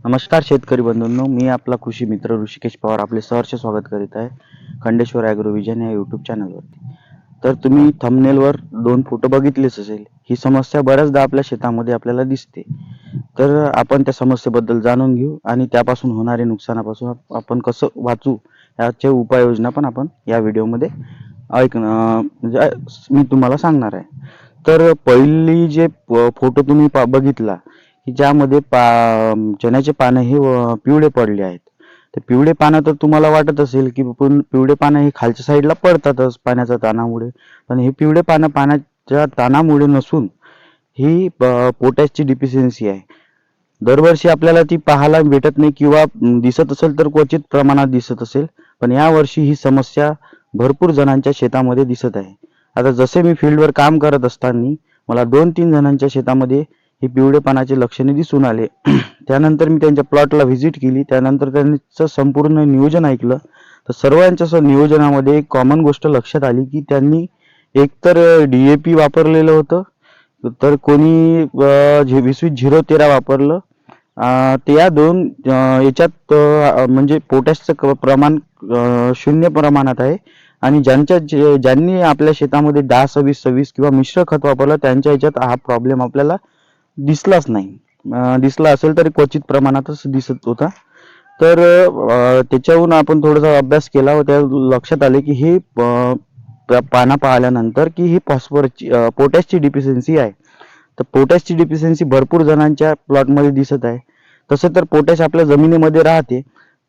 नमस्कार शेतकरी बंधूंनो मी आपला कृषी मित्र ऋषिकेश पवार आपले सहर्ष स्वागत करीत आहे खंडेश्वर ॲग्रोविजन या यूट्यूब चॅनलवरती तर तुम्ही थंबनेलवर दोन फोटो बघितलेच असेल. ही समस्या बऱ्याचदा आपल्या शेतामध्ये आपल्याला दिसते. तर आपण त्या समस्येबद्दल जाणून घेऊ आणि त्यापासून होणारे नुकसानापासून आपण कसं वाचू याच्या उपाययोजना पण आपण या व्हिडिओमध्ये ऐक म्हणजे मी तुम्हाला सांगणार आहे. तर पहिली जे फोटो तुम्ही पा- बघितला की ज्यामध्ये पा चण्याचे पानं हे पिवळे पडले आहेत. तर पिवळे पानं तर तुम्हाला वाटत असेल की पण पिवळे पानं हे खालच्या साईडला पडतातच पाण्याच्या ताणामुळे. पण हे पिवळे पानं पाण्याच्या ताणामुळे नसून ही प- पोटॅशची डिफिशियन्सी आहे. दरवर्षी आपल्याला ती पाहायला भेटत नाही किंवा दिसत असेल तर क्वचित प्रमाणात दिसत असेल. पण या वर्षी ही समस्या भरपूर जणांच्या शेतामध्ये दिसत आहे. आता जसे मी फील्डवर काम करत असताना मला दोन तीन जणांच्या शेतामध्ये ही पिवळेपणाचे लक्षणे दिसून आले. त्यानंतर मी त्यांच्या प्लॉटला व्हिजिट केली. त्यानंतर त्यांचं संपूर्ण नियोजन ऐकलं. तर सर्वांच्या नियोजनामध्ये एक कॉमन गोष्ट लक्षात आली की त्यांनी एकतर डीएपी वापरलेलं होतं. तर कोणी अं, झिरो तेरा वापरलं. ते या दोन याच्यात म्हणजे पोटॅशचं क- प्रमाण शून्य प्रमाणात आहे. आणि ज्यांच्या जे- ज्यांनी आपल्या शेतामध्ये दहा सव्वीस सव्वीस किंवा मिश्र खत वापरलं त्यांच्या याच्यात हा प्रॉब्लेम आपल्याला दिसलाच नाही. दिसला असेल तरी क्वचित प्रमाणातच दिसत होता. तर त्याच्याहून आपण थोडासा अभ्यास केला व त्या लक्षात आले की हे पाना पाहिल्यानंतर की ही फॉस्फरसची पोटॅशची डिफिशियन्सी आहे. तर पोटॅशची डिफिशियन्सी भरपूर जणांच्या प्लॉटमध्ये दिसत आहे. तसं तर पोटॅश आपल्या जमिनीमध्ये राहते.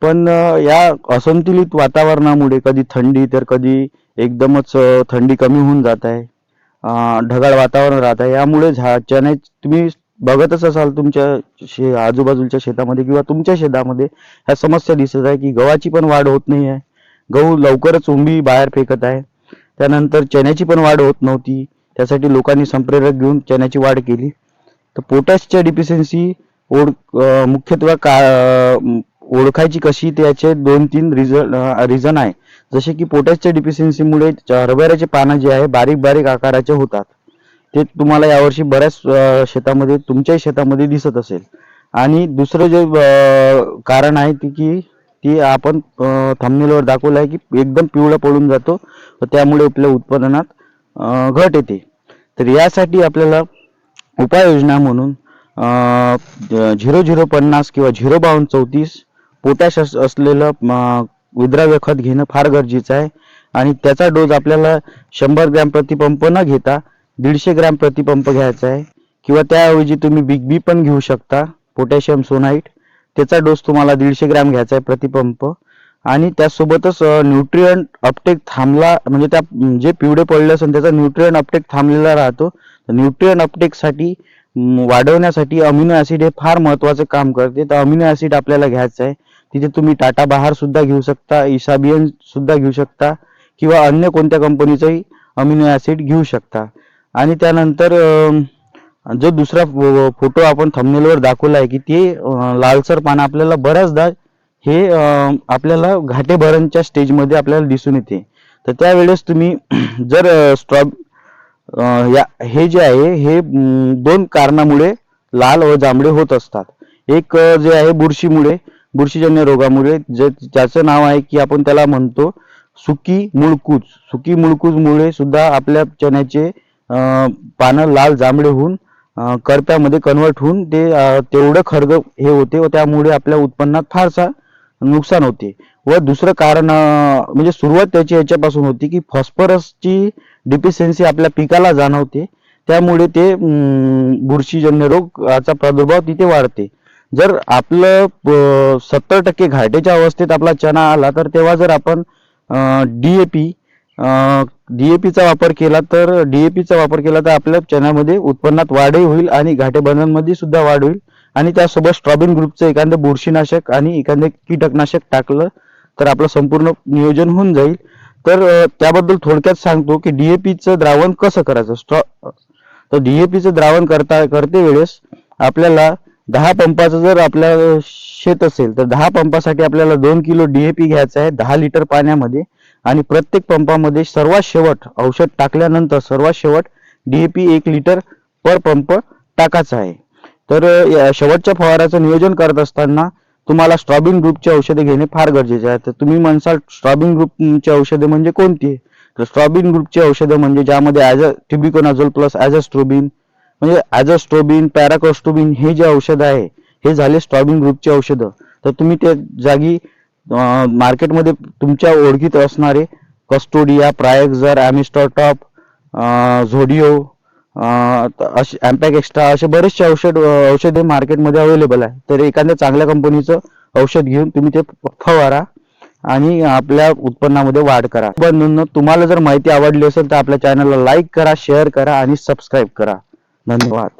पण या असंतुलित वातावरणामुळे कधी थंडी तर कधी एकदमच थंडी कमी होऊन जात आहे. ढगाळ वातावरण राहत. आहे यामुळे झा तुम्ही बघतच असाल तुमच्या शे आजूबाजूच्या शेतामध्ये किंवा तुमच्या शेतामध्ये ह्या समस्या दिसत आहे की गव्हाची पण वाढ होत नाही आहे. गहू लवकरच उंबी बाहेर फेकत आहे. त्यानंतर चण्याची पण वाढ होत नव्हती. त्यासाठी लोकांनी संप्रेरक घेऊन चण्याची वाढ केली. तर पोटॅशच्या डिफिशियन्सी ओढ मुख्यत्वे का ओळखायची कशी त्याचे दोन तीन रिझन रिझन आहे. जसे की पोटॅशच्या डिफिशियन्सीमुळे हरभऱ्याचे पानं जे आहे बारीक बारीक आकाराचे होतात. ते तुम्हाला यावर्षी बऱ्याच शेतामध्ये तुमच्याही शेतामध्ये दिसत असेल. आणि दुसरं जे कारण आहे ती की ती आपण थंबनेलवर दाखवलं आहे की एकदम पिवळा पडून जातो व त्यामुळे आपल्या उत्पादनात घट येते. तर यासाठी आपल्याला उपाययोजना म्हणून झिरो झिरो पन्नास किंवा झिरो बावन्न चौतीस पोटॅश अस- असलेलं विद्राव्य खत घेणं फार गरजेचं आहे. आणि त्याचा डोस आपल्याला शंभर ग्रॅम प्रतिपंप न घेता दीडशे ग्रॅम प्रतिपंप घ्यायचा आहे. किंवा त्याऐवजी तुम्ही बिग बी पण घेऊ शकता. पोटॅशियम सोनाईट. त्याचा डोस तुम्हाला दीडशे ग्रॅम घ्यायचा आहे प्रतिपंप. आणि त्यासोबतच न्यूट्रियंट अपटेक थांबला म्हणजे त्या जे पिवळे पडले असेल त्याचा न्यूट्रियंट अपटेक थांबलेला राहतो. न्यूट्रियन अपटेकसाठी वाढवण्यासाठी अमिनो ऍसिड हे फार महत्वाचं काम करते. तर अमिनो ऍसिड आपल्याला घ्यायचं आहे. तिथे तुम्ही टाटा बहार सुद्धा घेऊ शकता इसाबियन सुद्धा घेऊ शकता किंवा अन्य कोणत्या कंपनीचंही अमिनो ऍसिड घेऊ शकता. आणि त्यानंतर जो दुसरा फोटो आपण थंबनेलवर दाखवला आहे की ते लालसर पानं आपल्याला बऱ्याचदा हे आपल्याला घाटेभरणच्या स्टेजमध्ये आपल्याला दिसून येते. तर त्यावेळेस तुम्ही जर स्ट्रॉ या हे जे आहे हे दोन कारणामुळे लाल व जांभळे होत असतात. एक जे आहे बुरशीमुळे बुरशीजन्य रोगामुळे जे ज्याचं नाव आहे की आपण त्याला म्हणतो सुकी मुळकूज. सुकी मुळकूजमुळे सुद्धा आपल्या चण्याचे पानं लाल जांभळे होऊन करप्यामध्ये कन्वर्ट होऊन ते तेवढं खर्ग हे होते व त्यामुळे आपल्या उत्पन्नात फारसा नुकसान होते. व दुसरं कारण म्हणजे सुरुवात त्याची याच्यापासून होती की फॉस्फरसची डिफिशियन्सी आपल्या पिकाला जाणवते. त्यामुळे ते बुरशीजन्य रोगाचा प्रादुर्भाव तिथे वाढते. जर आपलं सत्तर टक्के घाटेच्या अवस्थेत आपला चणा आला तर तेव्हा जर आपण D A P D A पीचा वापर केला तर डी ए पीचा वापर केला तर आपल्या चण्यामध्ये उत्पन्नात वाढही होईल आणि घाटेबंधांमध्ये सुद्धा वाढ होईल. आणि त्यासोबत स्ट्रॉबिन ग्रुपचं एखादं बुरशीनाशक आणि एखादं कीटकनाशक टाकलं तर आपलं संपूर्ण नियोजन होऊन जाईल. तर त्याबद्दल थोडक्यात सांगतो की डी ए पीचं द्रावण कसं करायचं? स्ट्रॉ तर डी ए पीचं द्रावण करता करते वेळेस आपल्याला दहा पंपाचं जर आपल्या शेत असेल तर दहा पंपासाठी आपल्याला दोन किलो डीएपी घ्यायचं आहे दहा लिटर पाण्यामध्ये. आणि प्रत्येक पंपामध्ये सर्वात शेवट औषध टाकल्यानंतर सर्वात शेवट डीएपी एक लिटर पर पंप टाकायचा आहे. तर शेवटच्या फवाराचं नियोजन करत असताना तुम्हाला स्ट्रॉबिंग ग्रुपची औषधे घेणे फार गरजेचे आहे. तर तुम्ही म्हणसाल स्ट्रॉबिंग ग्रुपची औषधे म्हणजे कोणती? तर स्ट्रॉबिन ग्रुपची औषधं म्हणजे ज्यामध्ये as a tebuconazole plus as a स्ट्रोबिन म्हणजे ॲज अ स्ट्रोबिन पॅराकोस्ट्रोबिन हे जे औषध आहे हे झाले स्ट्रॉबिन ग्रुपचे औषधं. तर तुम्ही त्या जागी मार्केटमध्ये तुमच्या ओळखीत असणारे कस्टोडिया प्रायक्झर ॲमिस्टॉटॉप झोडिओ असे ॲम्पॅक एक्स्ट्रा असे बरेचसे औषध औषधे मार्केटमध्ये अवेलेबल आहे. तर एखाद्या चांगल्या कंपनीचं औषध घेऊन तुम्ही ते फवारा आणि आपल्या उत्पन्नामध्ये वाढ करा. बंधूंनो तुम्हाला जर माहिती आवडली असेल तर आपल्या चॅनलला लाईक करा शेअर करा आणि सबस्क्राईब करा. धन्यवाद.